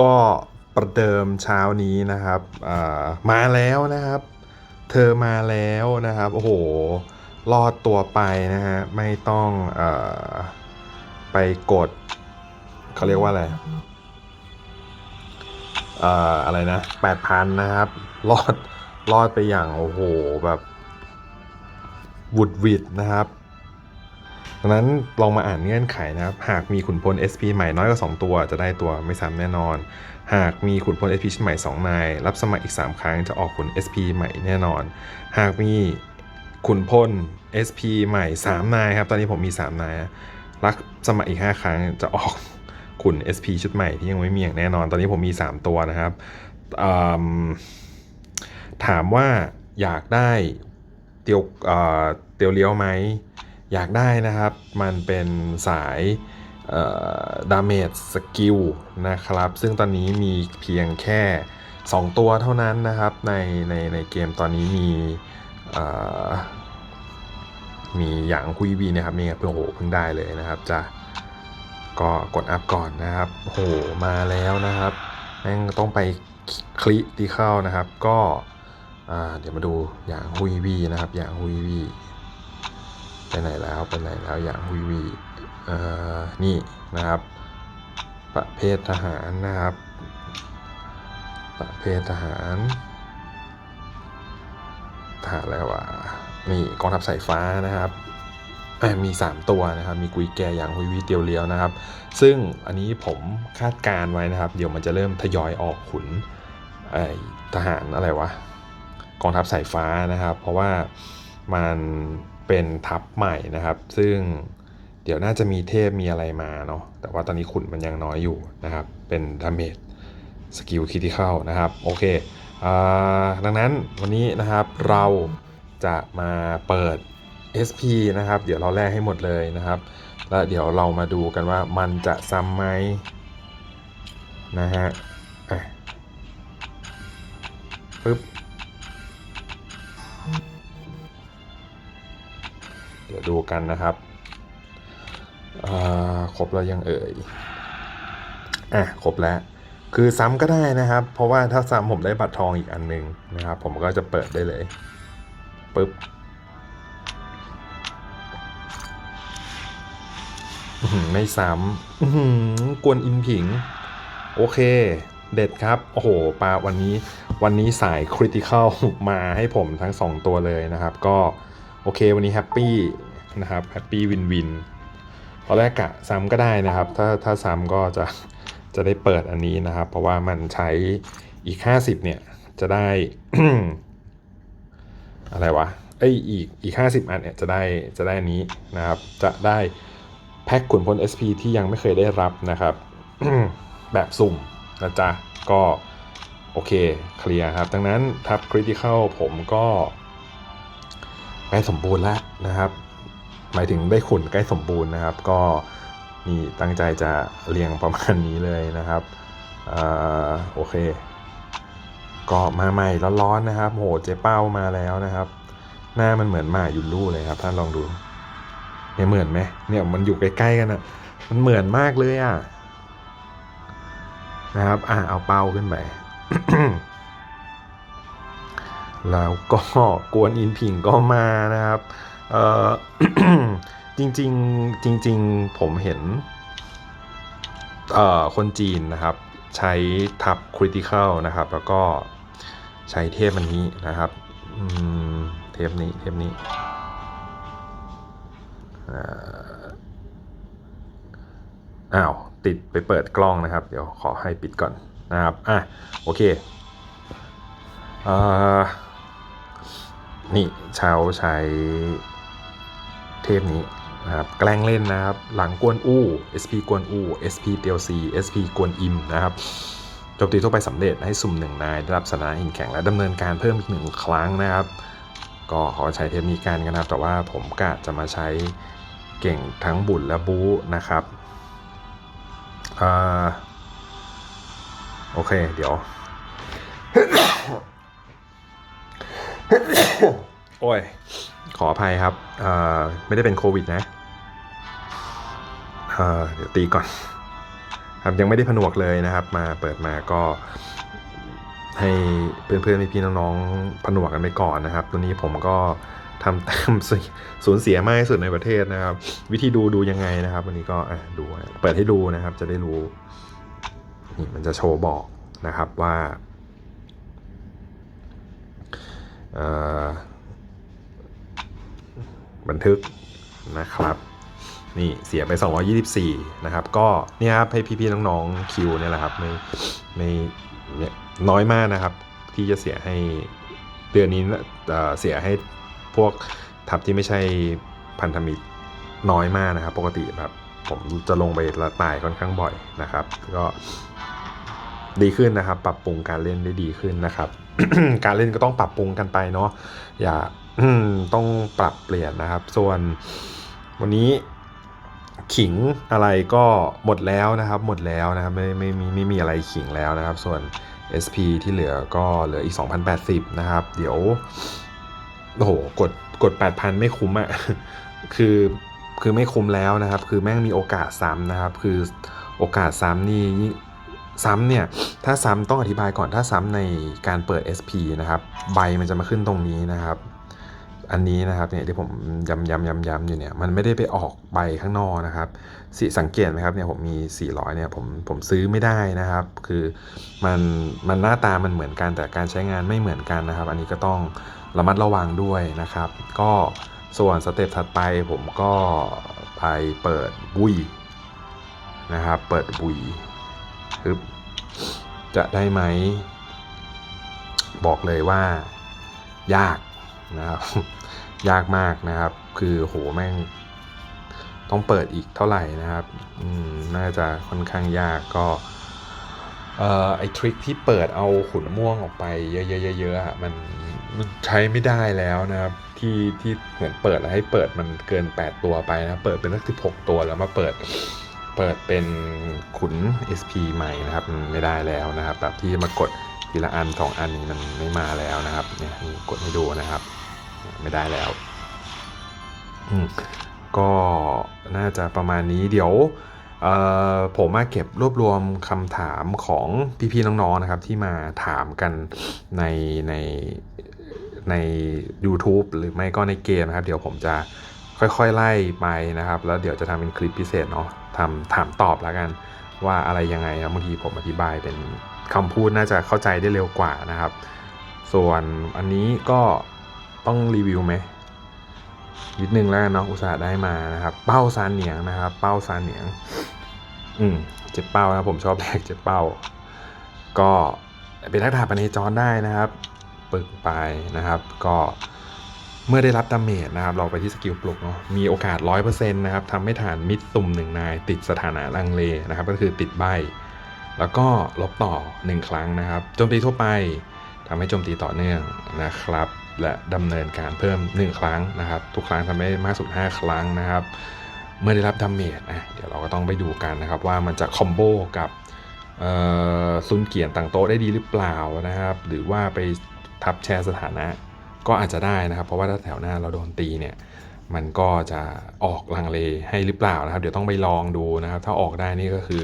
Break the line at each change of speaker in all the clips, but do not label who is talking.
ก็ประเดิมเช้านี้นะครับมาแล้วนะครับ เธอมาแล้วนะครับ โอ้โห รอดตัวไปนะฮะ ไม่ต้องอไปกดเขาเรียกว่าอะไรอะไรนะแปดพันนะครับ รอด รอดไปอย่าง โอ้โห แบบวุดวิดนะครับ ดังนั้นลองมาอ่านเงื่อนไขนะครับ หากมีขุนพล SP ใหม่น้อยกว่า 2 ตัวจะได้ตัวไม่ซ้ำแน่นอน หากมีขุนพล SP ชิ้นใหม่ 2 นาย รับสมัครอีก 3 ครั้งจะออกขุน SP ใหม่แน่นอน หากมีขุนพล SP ใหม่ 3 นายครับ ตอนนี้ผมมี 3 นายรับสมัครอีก 5 ครั้งจะออกขุน SP ชุดใหม่ที่ยังไม่มีอย่างแน่นอน ตอนนี้ผมมี 3 ตัวนะครับถามว่าอยากได้เตียวเอ่อเตียวเลี้ยวไหม อยากได้นะครับ มันเป็นสายดาเมจสกิลนะครับ ซึ่งตอนนี้มีเพียงแค่ 2 ตัวเท่านั้นนะครับ ในในในเกมตอนนี้มีมีอย่างคุยวีนะครับนี่ครับเพิ่งโอ้โหเพิ่งได้เลยนะครับจะก็กดอัพก่อนนะครับโอ้โหมาแล้วนะครับแม่งต้องไปคลิกที่เข้านะครับ ก็เดี๋ยวมาดูอย่างฮุยวีนะครับ อย่างฮุยวี ไปไหนแล้วไปไหนแล้วอย่างวีวีนี่นะครับ ประเภททหารนะครับ ประเภททหารทหารแล้ววะนี่กองทัพสายฟ้านะครับมี 3 ตัวนะครับ มีกุยแกอย่างฮุยวีเตียวเลียวนะครับ ซึ่งอันนี้ผมคาดการไว้นะครับ เดี๋ยวมันจะเริ่มทยอยออกขุนทหารอะไรวะ กองทัพสายฟ้านะครับ เพราะว่ามัน เป็นทัพใหม่นะครับ ซึ่งเดี๋ยวน่าจะมีเทพมีอะไรมาเนาะแต่ว่าตอนนี้ขุนมันยังน้อยอยู่นะครับ เป็นดาเมจสกิลคิที่เข้านะครับ โอเคอดังนั้นวันนี้นะครับเราจะมาเปิด SP นะครับ เดี๋ยวเราแลกให้หมดเลยนะครับ แล้วเดี๋ยวเรามาดูกันว่ามันจะซ้ำไหมนะฮะอะปึ๊บ ดี๋ยวดูกันนะครับครบแล้วยังเอ่ยอะครบแล้ว คือซ้ำก็ได้นะครับ เพราะว่าถ้าซ้ำผมได้บัตรทองอีกอันหนึงนะครับ ผมก็จะเปิดได้เลยปึ๊บไม่ซ้ำกวนอินผิง โอเค เด็ดครับ โอ้โหปลาวันนี้ วันนี้สายคริติคอลมาให้ผมทั้ง 2 ตัวเลยนะครับ ก็ โอเค วันนี้แฮปปี้นะครับแฮปปี้วินวินตอนแรกกะซ้ำก็ได้นะครับ ถ้าถ้าซ้ำก็จะจะได้เปิดอันนี้นะครับ เพราะว่ามันใช้อีก 50 เนี่ย จะได้ อะไรวะเอ้ยอีกอีก 50 อันเนี่ยจะได้จะได้อันนี้นะครับ จะได้แพ็คขุนพล SP ที่ยังไม่เคยได้รับนะครับ แบบสุ่มนะจ๊ะ ก็โอเคเคลียร์ครับ ดังนั้นทับคริติค a l ผมก็ ใกล้สมบูรณ์แล้วนะครับ หมายถึงได้ขุนใกล้สมบูรณ์นะครับ ก็นี่ตั้งใจจะเรียงประมาณนี้เลยนะครับอโอเค ก็มาใหม่ร้อนๆนะครับโหเจ๊เป้ามาแล้วนะครับ หน้ามันเหมือนหมายุนลู่เลยครับท่านลองดูเนี่ยเหมือนไหมเนี่ยมันอยู่ใกล้ๆกันอะมันเหมือนมากเลยอะนะครับ อะเอาเป้าขึ้นไป แล้วก็กวนอินผิงก็มานะครับเอ่อจริงๆจริงๆผมเห็นเอ่อคนจีนนะครับ ใช้ทับคริติค a l นะครับ แล้วก็ใช้เทพอันนี้นะครับเทปนี้เทปนี้อาอ้าวติดไปเปิดกล้องนะครับ เดี๋ยวขอให้ปิดก่อนนะครับ อะ โอเคอ่า นี่เช้าใช้เทปนี้นะครับแกล้งเล่นนะครับ หลังกวนอู้ SP กวนอู้ SP เตียวซี SP กวนอิมนะครับโจมตีทั่วไปสำเร็จให้สุ่มหนึ่งนายได้รับสถาหินแข็งและดำเนินการเพิ่มอีกหนึ่งครั้งนะครับ ก็ขอใช้เทปนี้กันกันนะครับ แต่ว่าผมกะจะมาใช้เก่งทั้งบุญและบูนะครับอโอเค เดี๋ยว โอ้ย ขออภัยครับเอ่อไม่ได้เป็นโควิดนะเอ่อเดี๋ยวตีก่อน ครับยังไม่ได้ผนวกเลยนะครับ มาเปิดมาก็ให้เพื่อนๆพี่ๆน้องๆผนวกกันไปก่อนนะครับ ตัวนี้ผมก็ทำตามสูญเสียมากที่สุดในประเทศนะครับ วิธีดูดูยังไงนะครับ วันนี้ก็อะดูเปิดให้ดูนะครับ จะได้รู้นี่มันจะโชว์บอกนะครับว่าเอ่อ บันทึกนะครับ นี่เสียไป 224 นะครับ ก็เนี่ยครับให้พี่ๆน้องๆคิวเนี่ยแหละครับไม่ไม่น้อยมากนะครับ ที่จะเสียให้เดือนนี้เอ่อเสียให้พวกทับที่ไม่ใช่พันธมิตรน้อยมากนะครับ ปกติแบบผมจะลงไปละตายค่อนข้างบ่อยนะครับ ก็ ดีขึ้นนะครับ ปรับปรุงการเล่นได้ดีขึ้นนะครับ การเล่นก็ต้องปรับปรุงกันไปเนาะอย่าต้องปรับเปลี่ยนนะครับ ส่วนวันนี้ขิงอะไรก็หมดแล้วนะครับ หมดแล้วนะครับไม่ไม่มีไม่มีอะไรขิงแล้วนะครับ ส่วน SP ที่เหลือก็เหลืออีก 2,080 นะครับ เดี๋ยวโอ้โหกดกด 8,000 ไม่คุ้มอะ่ะคือคือไม่คุ้มแล้วนะครับ คือแม่งมีโอกาสซ้ำนะครับ คือโอกาสซ้ำนี่ ซ้ำเนี่ยถ้าซ้ำต้องอธิบายก่อนถ้าซ้ำในการเปิด SP นะครับใบมันจะมาขึ้นตรงนี้นะครับ อันนี้นะครับเนี่ยที่ผมย้ำย้ำย้ำย้ำอยู่เนี่ยมันไม่ได้ไปออกใบข้างนอกนะครับสิสังเกตไหมครับเนี่ยผมมี 400เนี่ยผมผมซื้อไม่ได้นะครับ คือมันมันหน้าตามันเหมือนกันแต่การใช้งานไม่เหมือนกันนะครับ อันนี้ก็ต้องระมัดระวังด้วยนะครับ ก็ส่วนสเต็ปถัดไปผมก็ไปเปิดบุยนะครับ เปิดบุย คือจะได้ไหม บอกเลยว่ายากนะครับ ยากมากนะครับ คือโหแม่ง ต้องเปิดอีกเท่าไหร่นะครับน่าจะค่อนข้างยากก็เอ่อไอทริคที่เปิดเอาขุนม่วงออกไปเยอะๆๆๆอะมันมันใช้ไม่ได้แล้วนะครับ ที่ที่เหมือนเปิดแล้วให้เปิดมันเกิน 8 ตัวไปนะ เปิดเป็นสัก16ตัวแล้วมาเปิด เปิดเป็นขุน SP ใหม่นะครับไม่ได้แล้วนะครับ แบบที่มากดทีละอันสองอันนี้มันไม่มาแล้วนะครับเนี่ยกดให้ดูนะครับ ไม่ได้แล้วก็น่าจะประมาณนี้เดี๋ยวผมมาเก็บรวบรวมคำถามของพี่ๆน้องๆนะครับ ที่มาถามกันในในใน YouTube หรือไม่ก็ในเกมนะครับ เดี๋ยวผมจะค่อยๆ ไล่ไปนะครับ แล้วเดี๋ยวจะทำเป็นคลิปพิเศษเนาะ ทำถามตอบแล้วกัน ว่าอะไรยังไงนะบบางทีผมอธิบายเป็นคำพูดน่าจะเข้าใจได้เร็วกว่านะครับ ส่วนอันนี้ก็ต้องรีวิวไหมนิดนึงแล้วกันเนาะอุตส่าห์ได้มานะครับ เป้าซานเหนียงนะครับ เป้าซานเหนียง อืมเจ็ดเป้านะผมชอบแรกเจ็ดเป้า ก็เป็นนักดาบปณีจรได้นะครับ ปึกไปนะครับ ก็ เมื่อได้รับดาเมจนะครับเราไปที่สกิลปลุกเนาะมีโอกาส 100%นะครับทำให้ฐานมิดตุ่มหนึ่งนาย ติดสถานะลังเลนะครับก็คือติดใบ แล้วก็ลบต่อ 1 ครั้งนะครับโจมตีทั่วไปทำให้โจมตีต่อเนื่องนะครับ และดำเนินการเพิ่ม 1 ครั้งนะครับ ทุกครั้งทำให้มากสุด 5 ครั้งนะครับ เมื่อได้รับดาเมจอะเดี๋ยวเราก็ต้องไปดูกันนะครับว่ามันจะคอมโบกับซุนเกียนต่างโต๊ะได้ดีหรือเปล่านะครับ หรือว่าไปทับแชร์สถานะ ก็อาจจะได้นะครับ เพราะว่าถ้าแถวหน้าเราโดนตีเนี่ยมันก็จะออกลังเลให้หรือเปล่านะครับ เดี๋ยวต้องไปลองดูนะครับ ถ้าออกได้นี่ก็คือ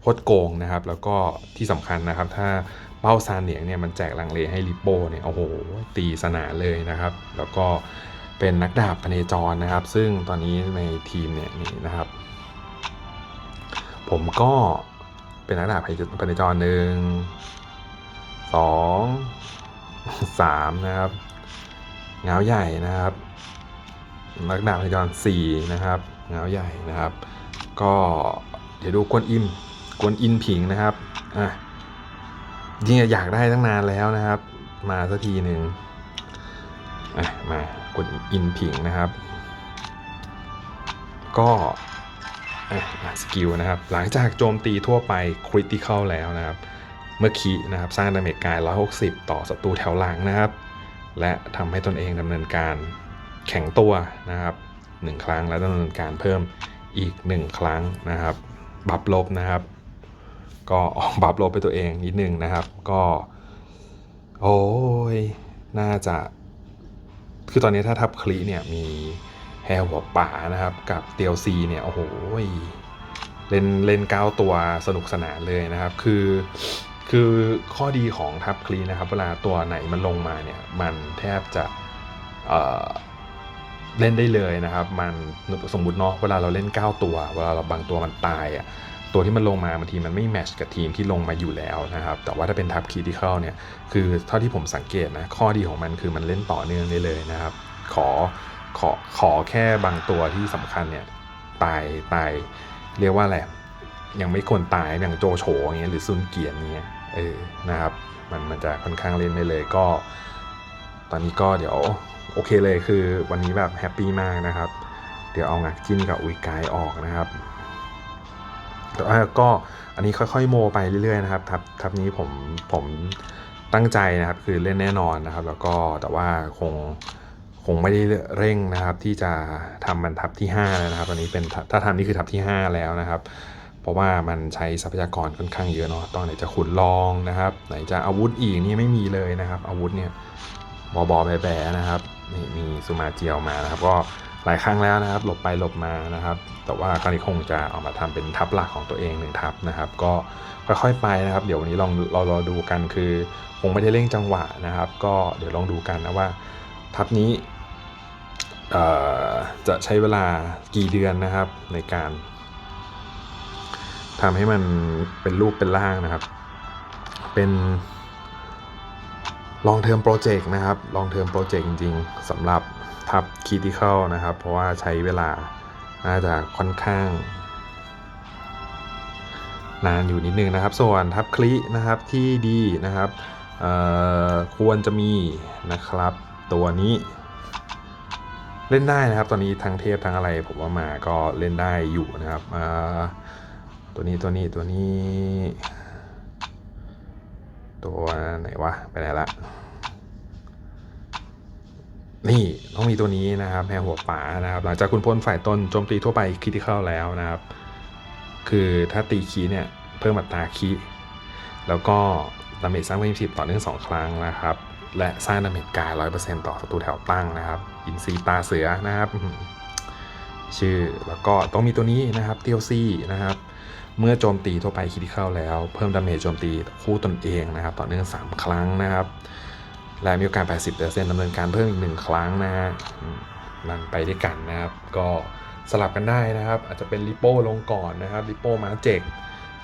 โคตรโกงนะครับ แล้วก็ที่สำคัญนะครับ ถ้าเป้าซานเหนียงเนี่ยมันแจกลังเลให้ลิปโป้เนี่ยโอ้โหตีสนานเลยนะครับ แล้วก็เป็นนักดาบพเนจรนะครับ ซึ่งตอนนี้ในทีมเนี่ยนี่นะครับ ผมก็เป็นนักดาบพเนจรหนึ่งสองสามนะครับ เงาใหญ่นะครับนักดาบพเนจรสี่นะครับเงาใหญ่นะครับ ก็เดี๋ยวดูกวนอิมกวนอินผิงนะครับอะจริงๆอยากได้ตั้งนานแล้วนะครับ มาสักทีหนึ่งอะมากวนอินผิงนะครับ ก็อะอะสกิลนะครับ หลังจากโจมตีทั่วไปคริติคอลแล้วนะครับ เมื่อคีนะครับ สร้างดาเมจกาย 160 ต่อศัตรูแถวหลังนะครับ และทำให้ตนเองดำเนินการแข็งตัวนะครับ 1 ครั้งและดำเนินการเพิ่มอีก 1 ครั้งนะครับ บัฟลบนะครับ ก็ออกบัฟลบไปตัวเองนิดนึงนะครับ ก็ โอ้ยน่าจะ คือตอนนี้ถ้าทับคลีเนี่ยมีแฮร์หัวป่านะครับ กับเตียวซีเนี่ย โอ้โหเล่นเล่นก้าตัวสนุกสนานเลยนะครับ คือ คือข้อดีของทับคลีนะครับ เวลาตัวไหนมันลงมาเนี่ย มันแทบจะเเล่นได้เลยนะครับ มันสมมุติเนาะเวลาเราเล่น 9 ตัว เวลาเราบางตัวมันตายอะตัวที่มันลงมาบางทีมันไม่แมชกับทีมที่ลงมาอยู่แล้วนะครับ แต่ว่าถ้าเป็นทับคีที่เข้าเนี่ย คือเท่าที่ผมสังเกตนะ ข้อดีของมันคือมันเล่นต่อเนื่องได้เลยนะครับ ขอขอขอแค่บางตัวที่สำคัญเนี่ย ตายตายเรียกว่าอะไรยังไม่ควรตายอย่างโจโฉอย่างเงี้ยหรือซุนเกียนเงี้ย เออนะครับมันมันจะค่อนข้างเล่นได้เลยก็ ตอนนี้ก็เดี๋ยวโอเคเลยคือวันนี้แบบแฮปปี้มากนะครับ เดี๋ยวเอางักจิ้นกับอุยกายออกนะครับแต่ว่าก็อันนี้ค่อยๆโมไปเรื่อยๆนะครับทับทับนี้ผมผมตั้งใจนะครับคือเล่นแน่นอนนะครับ แล้วก็แต่ว่าคงคงไม่ได้เร่งนะครับที่จะทำมันทับที่5แล้วนะครับตอนนี้เป็นถ้าทำนี่คือทับที่ 5 แล้วนะครับ เพราะว่ามันใช้ทรัพยากรค่อนข้างเยอะเนาะตอนไหนจะขุดลองนะครับ ไหนจะอาวุธอีกนี่ไม่มีเลยนะครับ อาวุธเนี่ยบอบอแบแบนะครับนี่มีซูมาเจียวมานะครับ ก็หลายครั้งแล้วนะครับ หลบไปหลบมานะครับ แต่ว่าคราวนี้คงจะเออกมาทำเป็นทับหลักของตัวเองหนึ่งทับนะครับ ก็ค่อยๆไปนะครับ เดี๋ยววันนี้ลองเรารอดูกันคือคงไม่ได้เร่งจังหวะนะครับ ก็เดี๋ยวลองดูกันนะว่า ทับนี้จะใช้เวลากี่เดือนนะครับในการ ทำให้มันเป็นรูปเป็นร่างนะครับ เป็น long term project นะครับ long term project จริงๆสำหรับทับ critical นะครับ เพราะว่าใช้เวลาน่าจะค่อนข้าง นานอยู่นิดนึงนะครับ ส่วนทับคลินะครับที่ดีนะครับควรจะมีนะครับตัวนี้ เล่นได้นะครับ ตอนนี้ทั้งเทพทั้งอะไรผมว่ามาก็เล่นได้อยู่นะครับ ตัวนี้ตัวนี้ตัวนี้ ตัวไหนวะ ไปไหนละ นี่ต้องมีตัวนี้นะครับแพรหัวป่านะครับ หลังจากคุณพ้นฝ่ายต้นโจมตีทั่วไปคริติคอลแล้วนะครับ คือถ้าตีคีเนี่ย เพิ่มอัตราคีแล้วก็ดาเมจสร้างเพิ่มสิบต่อเนื่องสองครั้งนะครับ และสร้างดาเมจกายร้อยเปอร์เซ็นต์ต่อศัตรูแถวตั้งนะครับอินซีตาเสือนะครับ ชื่อแล้วก็ต้องมีตัวนี้นะครับเตียวซี่นะครับ เมื่อโจมตีทั่วไปคิดเข้าแล้ว เพิ่มดาเมจโจมตีคู่ตนเองนะครับ ต่อเนื่อง 3 ครั้งนะครับ และมีโอกาส 80%ดำเนินการเพิ่มอีกหนึ่งครั้งนะฮะมันไปด้วยกันนะครับ ก็สลับกันได้นะครับ อาจจะเป็นริโป้ลงก่อนนะครับริโป้มาเจก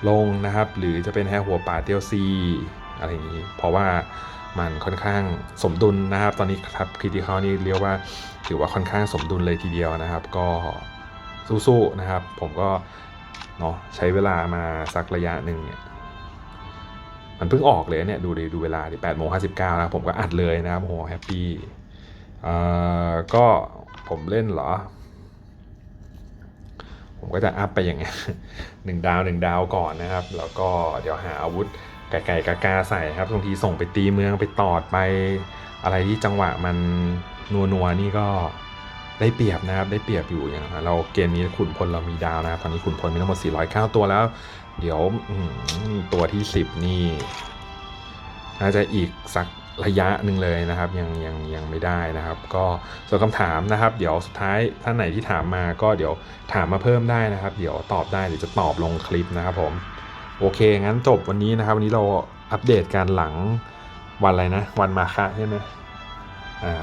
ลงนะครับ หรือจะเป็นแฮร์หัวป่าเตียวซีอะไรอย่างนี้ เพราะว่ามันค่อนข้างสมดุลนะครับ ตอนนี้ครับคริติคอลนี่เรียกว่าถือว่าค่อนข้างสมดุลเลยทีเดียวนะครับ ก็สู้ๆนะครับ ผมก็ เนาะใช้เวลามาสักระยะหนึ่งเนี่ยมันเพิ่งออกเลยเนี่ยดูดิดูเวลาดิแปดโมงห้าสิบเก้านะผมก็อัดเลยนะครับโหแฮปปี้อ่อก็ผมเล่นเหรอ ผมก็จะอัพไปอย่างเงี้ยหนึ่งดาวหนึ่งดาวก่อนนะครับ แล้วก็เดี๋ยวหาอาวุธไก่ไก่กากาใส่ครับบางทีส่งไปตีเมืองไปตอดไปอะไรที่จังหวะมันนัวนัวนี่ก็ ได้เปรียบนะครับได้เปรียบอยู่อย่างเราเกมนี้ขุนพลเรามีดาวนะครับตอนนี้ขุนพลมีทั้งหมด 409 ตัวแล้ว เดี๋ยวตัวที่ 10 นี่น่าจะอีกสักระยะหนึ่งเลยนะครับยังยังยังไม่ได้นะครับ ก็ส่วนคำถามนะครับ เดี๋ยวสุดท้ายท่านไหนที่ถามมาก็เดี๋ยวถามมาเพิ่มได้นะครับ เดี๋ยวตอบได้เดี๋ยวจะตอบลงคลิปนะครับผมโอเค งั้นจบวันนี้นะครับ วันนี้เราอัปเดตการหลังวันอะไรนะ วันมาฆะใช่ไหม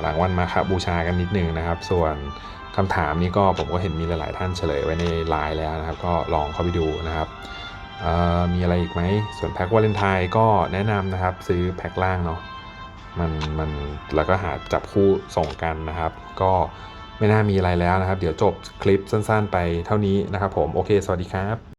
หลังวันมาฆบูชากันนิดนึงนะครับ ส่วนคำถามนี้ก็ผมก็เห็นมีหลาย ๆ ท่านเฉลยไว้ในไลน์แล้วนะครับ ก็ลองเข้าไปดูนะครับมีอะไรอีกไหม ส่วนแพ็กวาเลนไทน์ก็แนะนำนะครับ ซื้อแพ็กล่างเนาะมันมันแล้วก็หาจับคู่ส่งกันนะครับ ก็ไม่น่ามีอะไรแล้วนะครับ เดี๋ยวจบคลิปสั้น ๆ ไปเท่านี้นะครับผม โอเค สวัสดีครับ